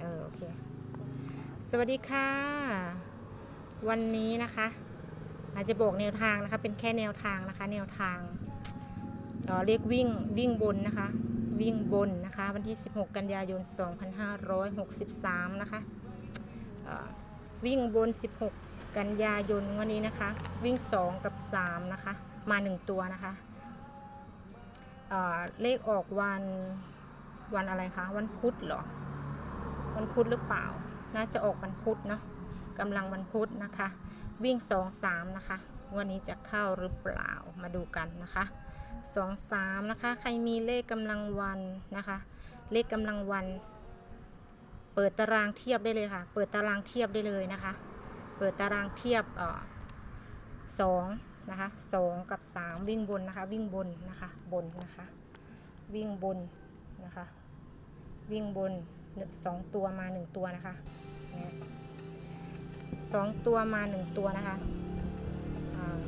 เออโอเค สวัสดีค่ะ วันนี้นะคะ อาจจะบอกแนวทางนะคะ เป็นแค่แนวทางนะคะ แนวทางเออเรียกวิ่งวิ่งบนนะคะ วิ่งบนนะคะ วันที่ 16 กันยายน 2563 นะคะออวิ่งบน 16 กันยายนวันนี้นะคะ วิ่ง 2 กับ 3 นะคะ มา 1 ตัวนะคะเออเลขออกวันวันอะไรคะ วันพุธเหรอ วันพุธหรือเปล่า น่าจะออกวันพุธเนาะกำลังวันพุธนะคะ วิ่ง 2 3 นะคะ วันนี้จะเข้าหรือเปล่ามาดูกันนะคะ2 3นะคะ ใครมีเลขกำลังวันนะคะ เลขกำลังวัน เปิดตารางเทียบได้เลยค่ะ เปิดตารางเทียบได้เลยนะคะ เปิดตารางเทียบเอ่อสองนะคะสองกับสามวิ่งบนนะคะ วิ่งบนนะคะ บนนะคะ วิ่งบนนะคะ วิ่งบน สองตัวมาหนึ่งตัวนะคะเนี่ยสองตัวมาหนึ่งตัวนะคะอ่า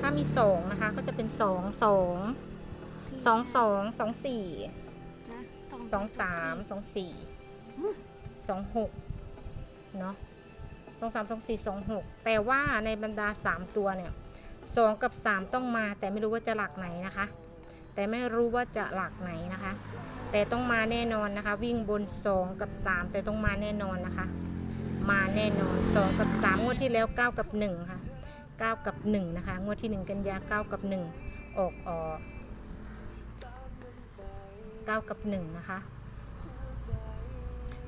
ถ้ามีสองนะคะก็จะเป็นสองสองสองสองสองสี่นะต้สองสามสองสี่สองหกเนาะสองสามสองสี่สองหกแต่ว่าในบรรดาสามตัวเนี่ยสองกับสามต้องมาแต่ไม่รู้ว่าจะหลักไหนนะคะ แต่ไม่รู้ว่าจะหลักไหนนะคะ แต่ต้องมาแน่นอนนะคะ วิ่งบน 2 กับ 3 แต่ต้องมาแน่นอนนะคะ มาแน่นอน 2 กับ 3 งวดที่แล้ว 9 กับ 1 ค่ะ 9 กับ 1 นะคะ งวดที่ 1 กันยา 9 กับ 1 ออกออก9กับ 1 นะคะ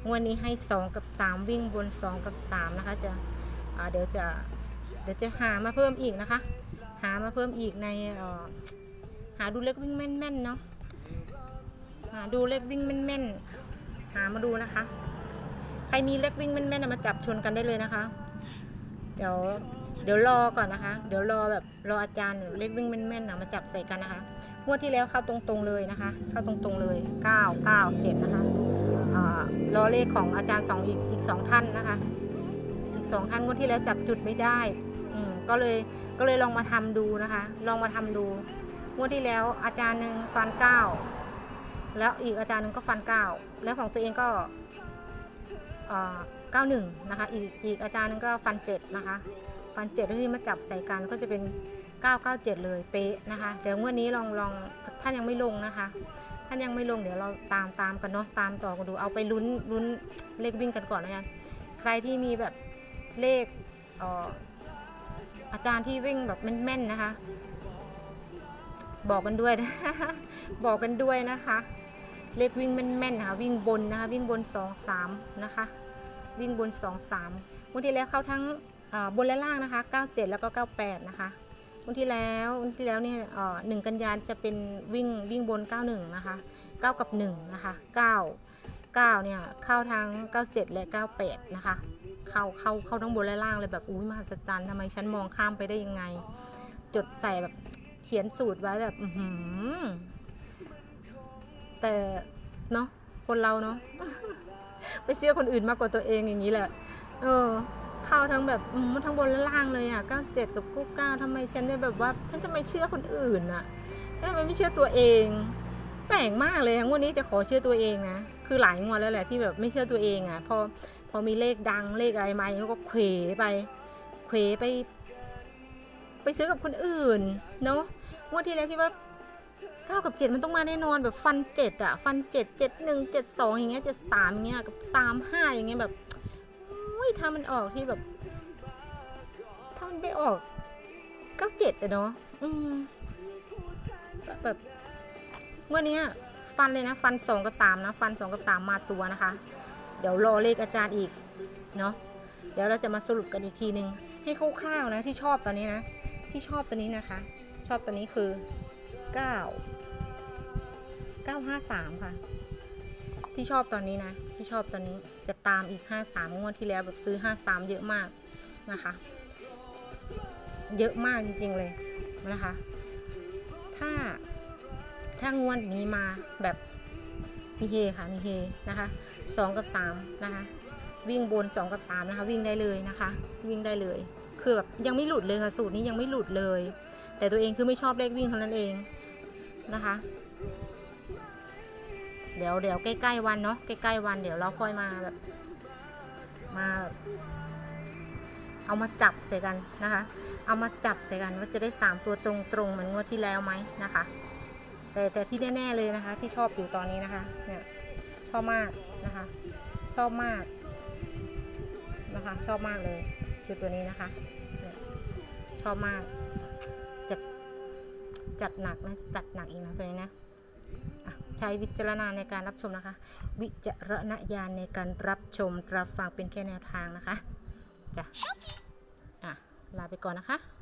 งวดนี้ให้ 2 กับ 3 วิ่งบน 2 กับ 3 นะคะจะเดี๋ยวจะเดี๋ยวจะหามาเพิ่มอีกนะคะ หามาเพิ่มอีกในหาดูเลขวิ่งแม่นๆเนาะ ดูเลขวิ่งแม่นๆ หามาดูนะคะ ใครมีเลขวิ่งแม่นๆน่ะมาจับชนกันได้เลยนะคะ เดี๋ยวเดี๋ยวรอก่อนนะคะ เดี๋ยวรอแบบรออาจารย์เลขวิ่งแม่นๆนะมาจับใส่กันนะคะงวดที่แล้วเข้าตรงๆเลยนะคะ เข้าตรงๆเลย 9 9 7 นะคะรอเลขของอาจารย์สองอีกอีกสองท่านนะคะ อีกสองท่านงวดที่แล้วจับจุดไม่ได้อก็เลยก็เลยลองมาทำดูนะคะ ลองมาทำดูงวดที่แล้วอาจารย์หนึ่งฟันเก้า แล้วอีกอาจารย์หนึ่งก็ฟันเก้าแล้วของตัวเองก็เก้าหนึ่งนะคะอีกอีกอาจารย์หนึงก็ฟันเจ็ดนะคะฟันเจ็ดแล้วที่มาจับใส่กันก็จะเป็นเก้าเก้าเจ็ดเลยเป๊ะนะคะเดี๋ยวงวดนี้ลองลองท่านยังไม่ลงนะคะท่านยังไม่ลงเดี๋ยวเราตามตามกันเนาะตามต่อกันดูเอาไปลุ้นลุ้นเลขวิ่งกันก่อนนะกันใครที่มีแบบเลขเอ่ออาจารย์ที่วิ่งแบบแม่นๆนะคะ บอกกันด้วยนะบอกกันด้วยนะคะ เลขวิ่งแม่นๆนะคะวิ่งบนนะคะวิ่งบน 2 3 นะคะ วิ่งบน 2 3วันที่แล้วเข้าทั้งบนและล่างนะคะ 97 แล้วก็ 98 นะคะวันที่แล้ววันที่แล้วเนี่ยหนึ่งกันยานจะเป็นวิ่งวิ่งบน 91 นะคะ 9 กับ 1 นะคะ 9 9 เนี่ยเข้าทั้ง 97 และ 98 นะคะ เข้าเข้าเข้าทั้งบนและล่างเลยแบบอุ้ยมหัศจรรย์ทำไมฉันมองข้ามไปได้ยังไง จดใส่แบบเขียนสูตรไว้แบบ อือหือ แต่เนาะคนเราเนาะไปเชื่อคนอื่นมากกว่าตัวเองอย่างนี้แหละ เออ เข้าทั้งแบบทั้งบนและล่างเลยอะ97กับกู้9ทำไมฉันเนี่ยแบบว่า ฉันจะไมเชื่อคนอื่นอะทำไมไม่เชื่อตัวเอง แปลกมากเลยงวดนี้จะขอเชื่อตัวเองนะคือหลายงวดแล้วแหละที่แบบไม่เชื่อตัวเองอะพอพอมีเลขดังเลขอะไรมาแล้วก็เขวไปเขวไป ไปซื้อกับคนอื่นเนาะงวดที่แล้วคิดว่า เก้ากับเจ็ดมันต้องมาแน่นอนแบบฟันเจ็ดอะฟันเจ็ดเจ็ดหนึ่งเจ็ดสองอย่างเงี้ยเจ็ดสามอย่างเงี้ยกับสามห้าอย่างเงี้ยแบบอุ้ยถ้ามันออกที่แบบถ้ามันไปออกเก้าเจ็ดอะเนาะอืมแบบแบบงวดเนี้ยฟันเลยนะ ฟันสองกับสามนะ ฟันสองกับสามมาตัวนะคะ เดี๋ยวรอเลขอาจารย์อีกเนาะเดี๋ยวเราจะมาสรุปกันอีกทีหนึ่งให้คร่าวๆนะที่ชอบตอนนี้นะ ที่ชอบตัวนี้นะคะ ชอบตัวนี้คือ 9 953 ค่ะ ที่ชอบตอนนี้นะ ที่ชอบตอนนี้จะตามอีก 53 งวดที่แล้วแบบซื้อ 53 เยอะมากนะคะ เยอะมากจริงๆเลยนะคะ ถ้าถ้างวดนี้มาแบบมีเฮค่ะมีเฮนะคะ2 กับ 3 นะคะ วิ่งบน 2 กับ 3 นะคะ วิ่งได้เลยนะคะ วิ่งได้เลย คือแบบยังไม่หลุดเลยค่ะสูตรนี้ยังไม่หลุดเลย แต่ตัวเองคือไม่ชอบเลขวิ่งเท่านั้นเองนะคะ เดี๋ยวเดี๋ยวใกล้ๆวันเนาะใกล้ๆวันเดี๋ยวเราค่อยมาแบบมา เอามาจับใส่กันนะคะ เอามาจับใส่กันว่าจะได้ 3 ตัวตรงๆเหมือนงวดที่แล้วไหมนะคะ แต่แต่ที่แน่ๆเลยนะคะ ที่ชอบอยู่ตอนนี้นะคะเนี่ยชอบมากนะคะ ชอบมากนะคะ ชอบมากเลยคือตัวนี้นะคะเนี่ยชอบมากจัดจัดหนักนะจัดหนักอีกนะตัวนี้นะ ใช้วิจารณาในการรับชมนะคะ วิจารณญาณในการรับชมรับฟังเป็นแค่แนวทางนะคะจ้ะอะลาไปก่อนนะคะ